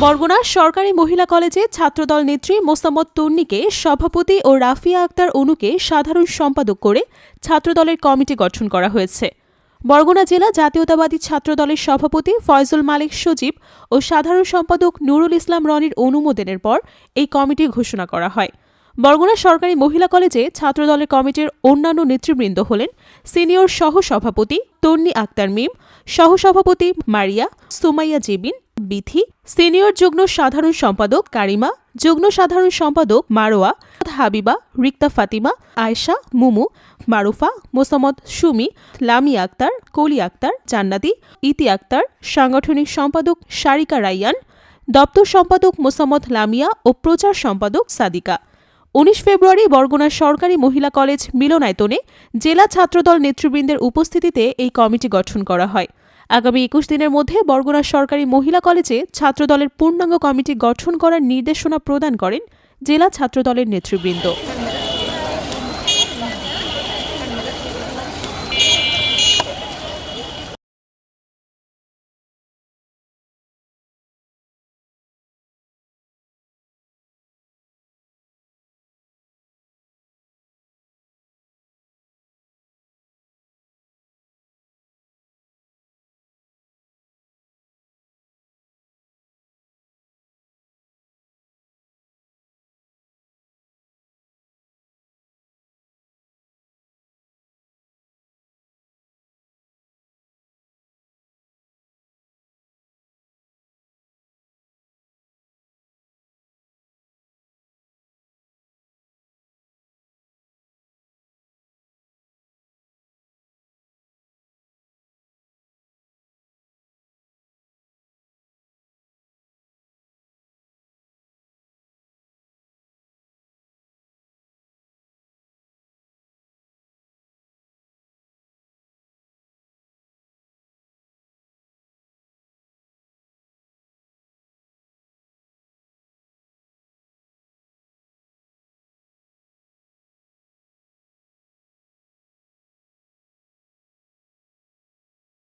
বরগুনা সরকারি মহিলা কলেজে ছাত্রদল নেত্রী মোস্তামদ তন্নিকে সভাপতি ও রাফিয়া আক্তার অনুকে সাধারণ সম্পাদক করে ছাত্রদলের কমিটি গঠন করা হয়েছে। বরগুনা জেলা জাতীয়তাবাদী ছাত্রদলের সভাপতি ফয়জুল মালিক সজীব ও সাধারণ সম্পাদক নুরুল ইসলাম রনির অনুমোদনের পর এই কমিটি ঘোষণা করা হয়। বরগুনা সরকারি মহিলা কলেজে ছাত্রদলের কমিটির অন্যান্য নেতৃবৃন্দ হলেন সিনিয়র সহ সভাপতি তন্নি আক্তার মিম, সহসভাপতি মারিয়া, সুমাইয়া জেবিন, বিথি, সিনিয়র যুগ্ম সাধারণ সম্পাদক কারিমা, যুগ্ম সাধারণ সম্পাদক মারোয়া, হাবিবা, রিক্তা ফাতিমা, আয়েশা, মুমু, মারুফা, মোসাম্মদ সুমি, লামি আক্তার, কলি আক্তার, জান্নাতি, ইতি আক্তার, সাংগঠনিক সম্পাদক সারিকা রাইয়ান, দপ্তর সম্পাদক মোসাম্মদ লামিয়া ও প্রচার সম্পাদক সাদিকা। উনিশ ফেব্রুয়ারি বরগুনা সরকারি মহিলা কলেজ মিলনায়তনে জেলা ছাত্রদল নেতৃবৃন্দের উপস্থিতিতে এই কমিটি গঠন করা হয়। আগামী একুশ দিনের মধ্যে বরগুনা সরকারি মহিলা কলেজে ছাত্রদলের পূর্ণাঙ্গ কমিটি গঠন করার নির্দেশনা প্রদান করেন জেলা ছাত্রদলের নেতৃবৃন্দ।